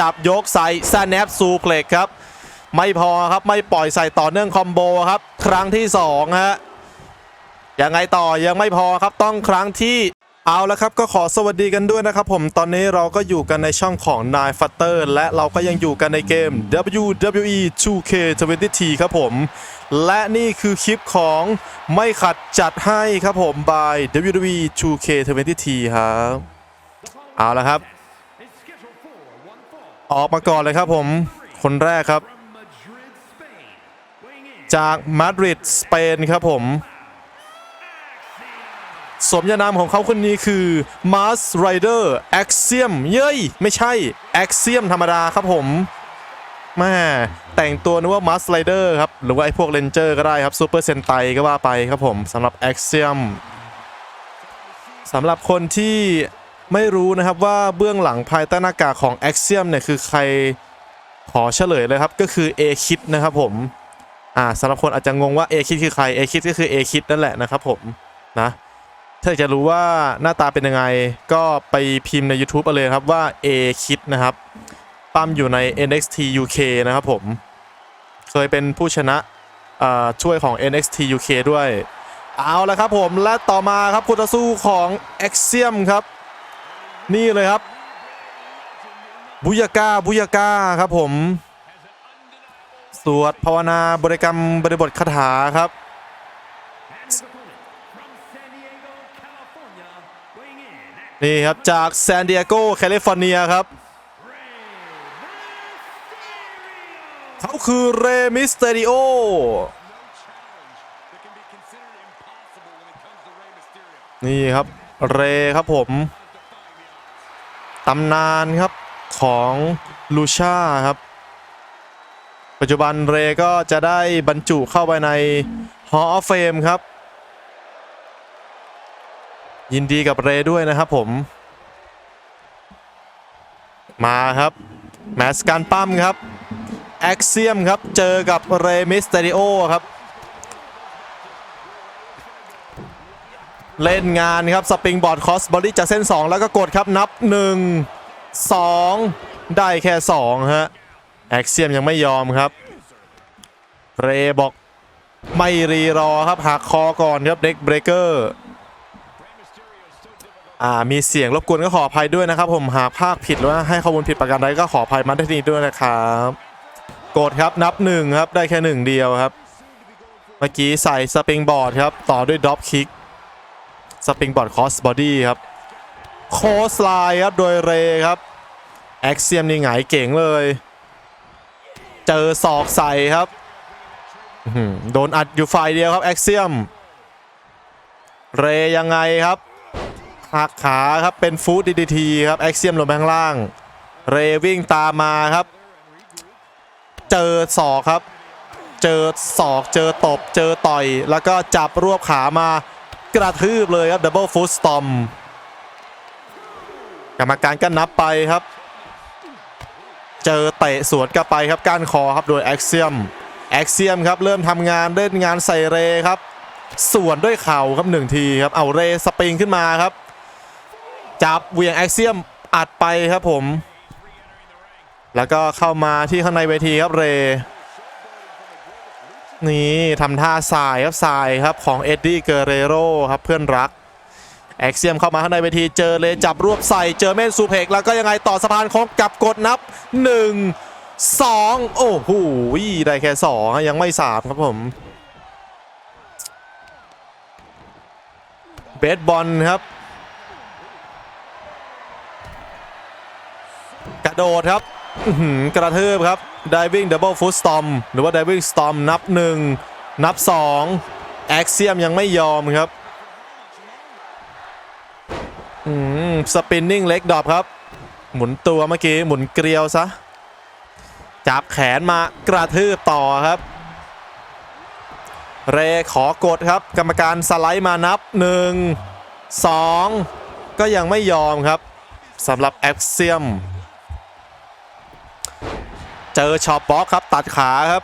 จับยกใส่แซนแนปซูเพล็กครับ ไม่พอครับไม่ปล่อยใส่ต่อเนื่องคอมโบครับ ครั้งที่2ฮะยังไงต่อยังไม่พอครับต้องครั้งที่เอาแล้วครับก็ขอสวัสดีกันด้วยนะครับผมตอนนี้เราก็อยู่กันในช่องของ n i f u t t e r และเราก็ยังอยู่กันในเกม WWE 2K20T ครับผม และนี่คือคลิปของไม่ขัดจัดให้ครับผม by WWE 2K20T ครับเอาละครับ ออกมาก่อนเลยครับผมคนแรกครับ จากมาดริดสเปนครับผมสมญานามของเขาคนนี้คือ Mars Rider Axiom เย้ย ไม่ใช่ Axiom ธรรมดาครับผมแม่แต่งตัวนึกว่า Mars Rider ครับ หรือว่าไอ้พวก Ranger ก็ได้ครับ Super Sentai ก็ว่าไปครับผมสำหรับ Axiom สำหรับคนที่ ไม่รู้นะครับว่าเบื้องหลังภายใต้หน้ากากของ Axiom เนี่ยคือใครขอเฉลยเลยครับก็คือ A Kid นะครับผมอ่าสำหรับคนอาจจะงงว่า A Kid คือใคร A Kid ก็คือ A Kid นั่นแหละนะครับผมนะถ้าอยากจะรู้ว่าหน้าตาเป็นยังไงก็ไปพิมพ์ใน YouTube เอาเลยครับว่า A Kid นะครับปั้มอยู่ใน NXT UK นะครับผมเคยเป็นผู้ชนะช่วยของ NXT UK ด้วย เอาละครับผมและต่อมาครับคู่ต่อสู้ของ Axiom ครับ นี่เลยครับ บุยากาบุยากาครับผม สวดภาวนาบริกรรมบริบทคาถาครับ นี่ครับจากซานดิเอโกแคลิฟอร์เนียครับ เขาคือเรมิสเตริโอนี่ครับ เรครับผม ตำนานครับของลูชาครับ ปัจจุบันเรก็จะได้บรรจุเข้าไปใน Hall of Fame ครับ ยินดีกับเรด้วยนะครับผม มาครับ แมตช์การปั้มครับ แอคเซียมครับ เจอกับเรมิสเตริโอครับ เล่นงานครับสปริงบอร์ดคอสบอดี้จากเส้น 2 แล้วก็กดครับนับ 1 2 ได้แค่ 2 ฮะ แอคเซียมยังไม่ยอมครับ เรบอกไม่รีรอครับหักคอก่อนครับเด็กเบรกเกอร์อ่ามีเสียงรบกวนก็ขออภัยด้วยนะครับ ผมหากภาคผิดหรือว่าให้ข้อมูลผิดประการใดก็ขออภัยมาที่นี้ด้วยนะครับกดครับนับหนึ่งครับได้แค่หนึ่งเดียวครับ เมื่อกี้ใส่สปริงบอร์ดครับต่อด้วยดรอปคิก สปริงบอร์ดคอสบอดี้ครับโคสไลน์ครับ โดยเรครับ แอคเซียมนี่หงายเก่งเลย เจอศอกใส่ครับโดนอัดอยู่ฝ่ายเดียวครับแอคเซียม เรยังไงครับหักขาครับเป็นฟูดดีดีทีครับแอคเซียมลงไปข้างล่าง เรวิ่งตามมาครับ เจอศอกครับ เจอศอกเจอตบเจอต่อย แล้วก็จับรวบขามา กระทืบเลยครับดับเบิลฟูสตอมกรรมการก็นับไปครับ เจอเตะสวนกลับไปครับก้านคอครับโดยแอคเซียมแอคเซียมครับเริ่มทำงานเล่นงานใส่เรครับส่วนด้วยเข่าครับหนึ่งทีครับเอาเรสปริงขึ้นมาครับ จับเวียงแอคเซียมอัดไปครับผม แล้วก็เข้ามาที่ข้างในเวทีครับเร นี่ทำท่าสายครับสายครับของเอ็ดดี้เกเรโรครับเพื่อนรักแอคเซียมเข้ามาข้างในเวทีเจอเลยจับรวบใส่เจอเมนซูเพกแล้วก็ยังไงต่อสะพานโค้งกับกดนับ 1 2 โอ้โหได้แค่ 2 ยังไม่สามครับผมเบสบอลครับ กระโดดครับกระทืบครับ diving double foot stomp หรือว่า diving stomp นับ 1 นับ 2 a x i o m ยังไม่ยอมครับอืม spinning leg drop ครับ หมุนตัวเมื่อกี้ หมุนเกลียวซะ จับแขนมากระทืบต่อครับ เรขอกดครับ กรรมการสไลด์มานับ 1 2 ก็ยังไม่ยอมครับสำหรับ Axiom เจอช็อปบล็อกครับตัดขาครับ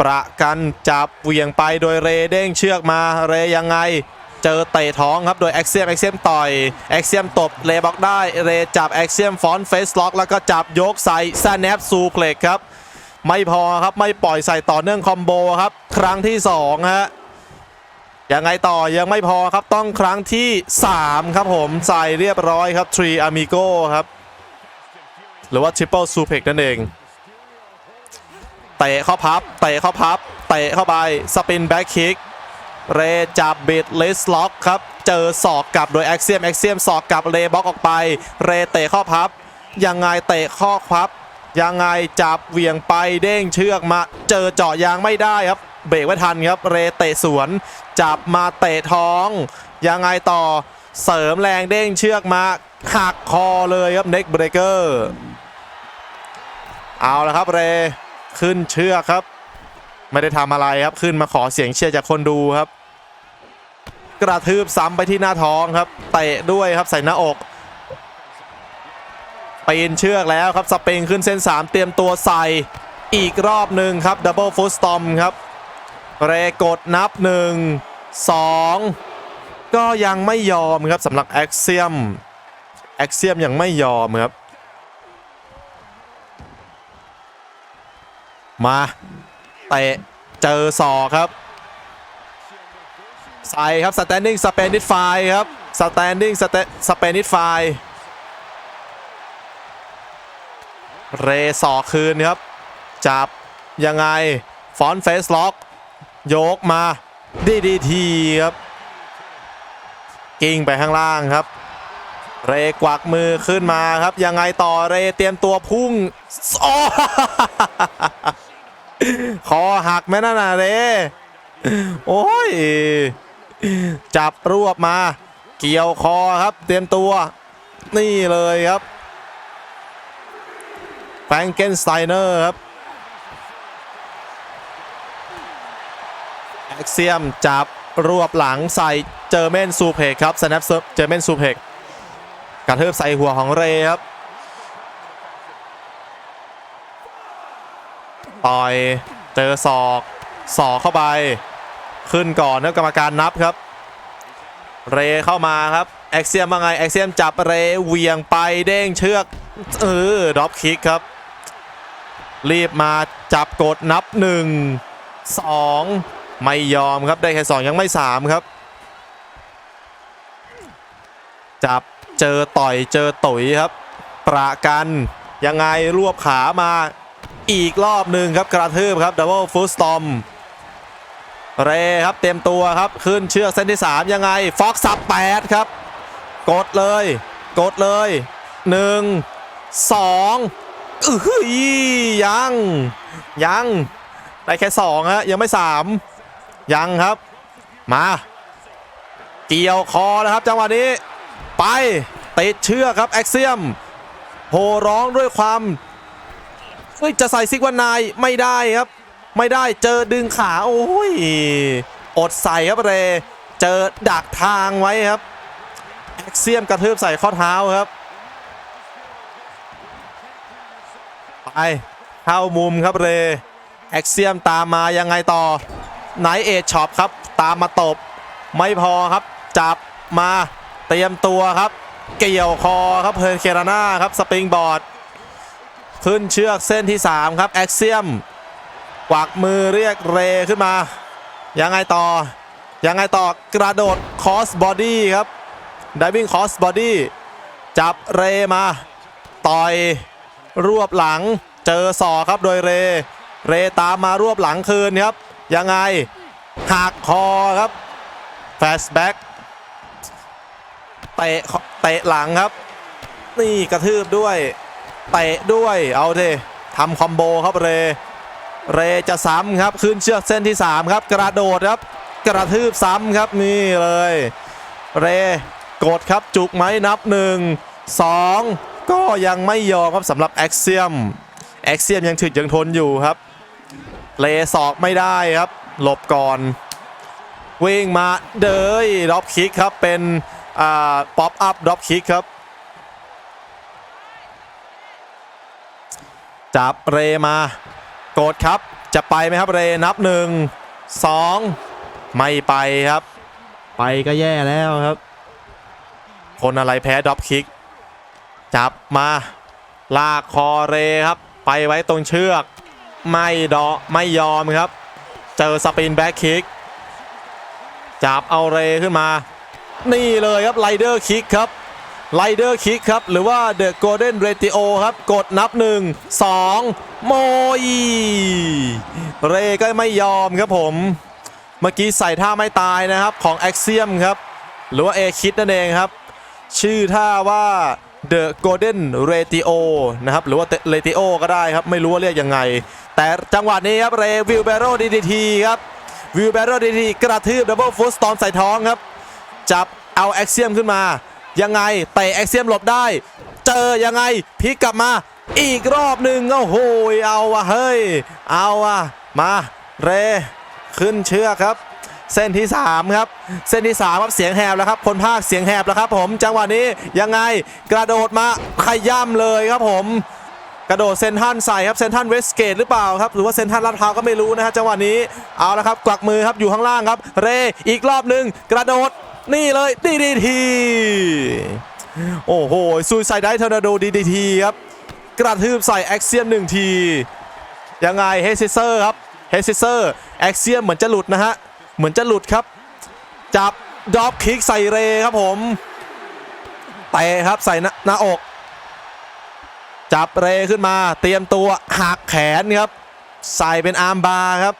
ประกันจับเหวี่ยงไปโดยเรเด้งเชือกมาเรยังไง เจอเตะท้องครับโดยแอคเซียมแอคเซียมต่อยแอคเซียมตบเลบล็อกได้เรจับแอคเซียมฟอนเฟสล็อกแล้วก็จับยกใส่แซนแนปซูเพล็กครับไม่พอครับไม่ปล่อยใส่ต่อเนื่องคอมโบครับครั้งที่2ฮะยังไงต่อยังไม่พอครับต้องครั้งที่ 3 ครับผมใส่เรียบร้อยครับ Tree Amigo ครับ หรือว่า Triple Suplex นั่นเองเตะเข้าพับเตะเข้าพับเตะเข้าไปสปินแบ็กคิกเรจับบิดเลสล็อกครับ เจอศอกกลับโดยแอ็กเซียมแอ็กเซียมศอกกลับเรบล็อกออกไป เรเตะข้าพับ ยังไงเตะข้อพับ ยังไงจับเหวี่ยงไปเด้งเชือกมา เจอเจาะยางไม่ได้ครับ เบรกไว้ทันครับ เรเตะสวน จับมาเตะท้อง ยังไงต่อเสริมแรงเด้งเชือกมาหักคอเลยครับเน็กเบรเกอร์ เอาละครับเรขึ้นเชือกครับ ไม่ได้ทำอะไรครับขึ้นมาขอเสียงเชียร์จากคนดูครับ กระทืบซ้ำไปที่หน้าท้องครับเตะด้วยครับใส่หน้าอกปีนเชือกแล้วครับสเปงขึ้นเส้น 3 เตรียมตัวใส่อีกรอบหนึ่งครับดับเบิลฟุตสตอมครับ เรกดนับ 1 2 ก็ยังไม่ยอมครับสำหรับแอ็กเซียมแอ็กเซียมยังไม่ยอมครับ มาเตะเจอศอกครับใส่ครับ standing Spanish fly ครับ standing Spanish fly เรศอกคืนครับ จับยังไง ฟอนเฟสล็อก โยกมาดีดีทีครับ กิ้งไปข้างล่างครับ เรกวักมือขึ้นมาครับ ยังไงต่อเรเตรียมตัวพุ่งโอ้คอหักไหมนั่นน่ะเรโอ้ย จับรวบมา เกี่ยวคอครับเตรียมตัว นี่เลยครับแฟรงเกนสไตเนอร์ครับแอ็กเซียมจับรวบหลังใส่เจอเมนซูเพกครับสแนปเจอร์เมนซูเพก กระเทิบใส่หัวของเรครับต่อยเจอศอกศอกเข้าไปขึ้นก่อนนะกรรมการนับครับ เรเข้ามาครับแอ็กเซียมว่าไงแอ็กเซียมจับเรเวียงไปเด้งเชือกเออดรอปคิกครับ รีบมาจับกดนับ1 2ไม่ยอมครับได้แค่2ยังไม่3ครับ จับ เจอต่อยเจอตุ๋ยครับ ประกันยังไงรวบขามาอีกรอบหนึ่งครับกระทืบครับดับเบิลฟูสตอมเรครับเต็มตัวครับขึ้นเชือกเส้นที่ 3 ยังไงฟ็อกสับ8ครับ กดเลย กดเลย 1 2อื้อหือยัง ยังได้แค่2ฮะยังไม่ 3 ยังครับ มา เกี่ยวคอนะครับจังหวะนี้ไป ติดเชือกครับแอ็กเซียมโหร้องด้วยความเฮ้ยจะใส่ซิกวันนายไม่ได้ครับ ไม่ได้เจอดึงขาโอ้ยอดใส่ครับเรเจอดักทางไว้ครับแอ็กเซียมกระทืบใส่ข้อเท้าครับไปเข้ามุมครับเรแอ็กเซียมตามมายังไงต่อไนเอทช็อปครับ ตามมาตบ ไม่พอครับ จับมาเตรียมตัวครับ เกี่ยวคอครับเพลินเคราน่าครับสปริงบอร์ด ขึ้นเชือกเส้นที่ 3 ครับแอ็กเซียมกวักมือเรียกเรขึ้นมา ยังไงต่อ ยังไงต่อกระโดดคอสบอดี้ครับดิวิ่งคอสบอดี้จับเรมา ต่อยรวบหลังเจอศอกครับโดยเร เรตามมารวบหลังคืนครับ ยังไงหักคอครับแฟชแบ็ก เตะเตะหลังครับ นี่กระทืบด้วยเตะด้วยเอาเททำคอมโบครับเร เรจะซ้ำครับขึ้นเชือกเส้นที่ 3 ครับ กระโดดครับ กระทืบซ้ำครับนี่เลย เรกดครับจุกไหมนับ 1 2 ก็ยังไม่ยอมครับสำหรับแอ็กเซียมแอ็กเซียมยังถึกยังทนอยู่ครับ เลศอกไม่ได้ครับ หลบก่อน วิ่งมาเดยดรอปคิกครับเป็น ป๊อปอัพดรอปคิกครับ จับเรมากดครับจะไปไหมครับเรนับหนึ่งสองไม่ไปครับ ไปก็แย่แล้วครับ คนอะไรแพ้ดรอปคิก จับมา ลากคอเรครับ ไปไว้ตรงเชือก ไม่ดอไม่ยอมครับ เจอสปินแบ็คคิก จับเอาเรขึ้นมา นี่เลยครับไลเดอร์คิกครับไลเดอร์คิกครับ หรือว่าเดอะโกลเด้นเรติโอครับ กดนับ1 2โมยเรก็ไม่ยอมครับผม เมื่อกี้ใส่ท่าไม่ตายนะครับของ a อ x i o m ครับ หรือว่าเอคิดนั่นเองครับ ชื่อท่าว่า The Golden Ratio นะครับหรือว่า Ratio ก็ได้ครับ ไม่รู้ว่าเรียกยังไง แต่จังหวะนี้ครับเรวิลเบโรดีดีทีครับวิลเบโรดีดีกระทืบดับเบิลฟุตสตอมใส่ท้องครับ จับเอาแอคเซียมขึ้นมา ยังไงเตะแอคเซียมหลบได้ เจอยังไงพลิกกลับมา อีกรอบหนึ่งโอ้โหเอาวะเฮ้ย เอาวะมาเรขึ้นเชือกครับ เส้นที่ 3 ครับ เส้นที่3ครับเสียงแหบแล้วครับ คนภาคเสียงแหบแล้วครับ ผมจังหวะนี้ยังไงกระโดดมาขย่ำเลยครับผมกระโดดเซนทันใส่ครับเซนทันเวสเกตหรือเปล่าครับหรือว่าเซนทันลาดพร้าวก็ไม่รู้นะฮะจังหวะนี้เอาละครับกวักมือครับอยู่ข้างล่างครับ เรอีกรอบหนึ่งกระโดด นี่เลยดีดีทีโอ้โหซูซายได้ทอร์นาโดดีดีทีครับ กระทืบใส่แอ็กเซียมหนึ่งที ยังไงเฮซิเซอร์ครับเฮซิเซอร์แอ็กเซียมเหมือนจะหลุดนะฮะ เหมือนจะหลุดครับ จับดรอปคิกใส่เรครับผมเตะครับใส่หน้าหน้าอก จับเรขึ้นมาเตรียมตัวหักแขนครับ ใส่เป็นอาร์มบาร์ครับ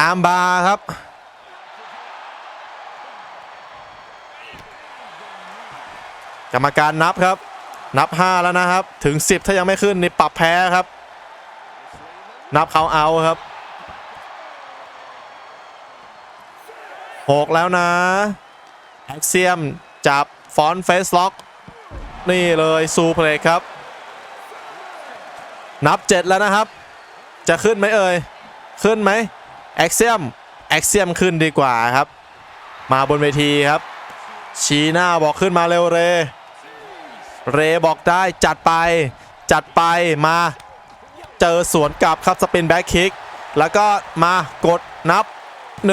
อาร์มบาร์ครับ กรรมการนับครับ นับ 5 แล้วนะครับ ถึง 10 ถ้ายังไม่ขึ้นนี่ปรับแพ้ครับ นับเขาเอาครับ 6 แล้วนะแอคเซียมจับฟอนเฟสล็อก นี่เลยซูเพลกครับ นับ 7 แล้วนะครับ จะขึ้นไหมเอ่ย ขึ้นไหมแอคเซียมแอคเซียมขึ้นดีกว่าครับ มาบนเวทีครับ ชี้หน้าบอกขึ้นมาเร็วเร เรบอกได้จัดไป จัดไปมาเจอสวนกลับครับสปินแบ็คคิก แล้วก็มากดนับ 1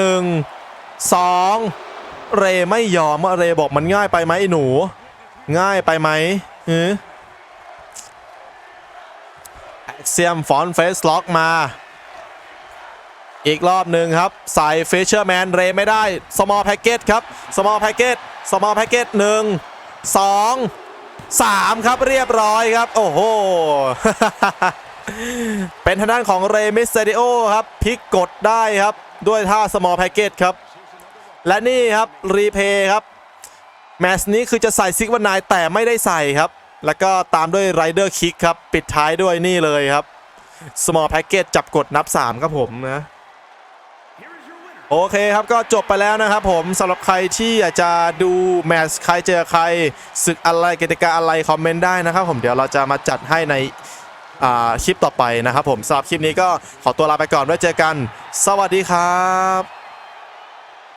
2 เรไม่ยอมว่าเรบอกมันง่ายไปไหมไอ้หนู ง่ายไปไหมหือเซียมฟอนเฟสล็อกมา อีกรอบหนึ่งครับ ใส่เฟเชอร์แมนเรไม่ได้ small package ครับ small package small package หนึ่งสอง สามครับเรียบร้อยครับ โอ้โห เป็นทางด้านของเรมิสเซดิโอครับพลิกกดได้ครับ ด้วยท่า small package ครับ และนี่ครับ รีเพย์ครับ แมตช์นี้คือจะใส่ซิกวันนายแต่ไม่ได้ใส่ครับ แล้วก็ตามด้วยไรเดอร์คิกครับ ปิดท้ายด้วยนี่เลยครับ small package จับกดนับ 3 ครับผมนะ โอเคครับก็จบไปแล้วนะครับผมสำหรับใครที่อยากจะดูแมตช์ใครเจอใครศึกอะไรกิจกาอะไรคอมเมนต์ได้นะครับผมเดี๋ยวเราจะมาจัดให้ในอ่าคลิปต่อไปนะครับผมสำหรับคลิปนี้ก็ขอตัวลาไปก่อนไว้เจอกัน สวัสดีครับ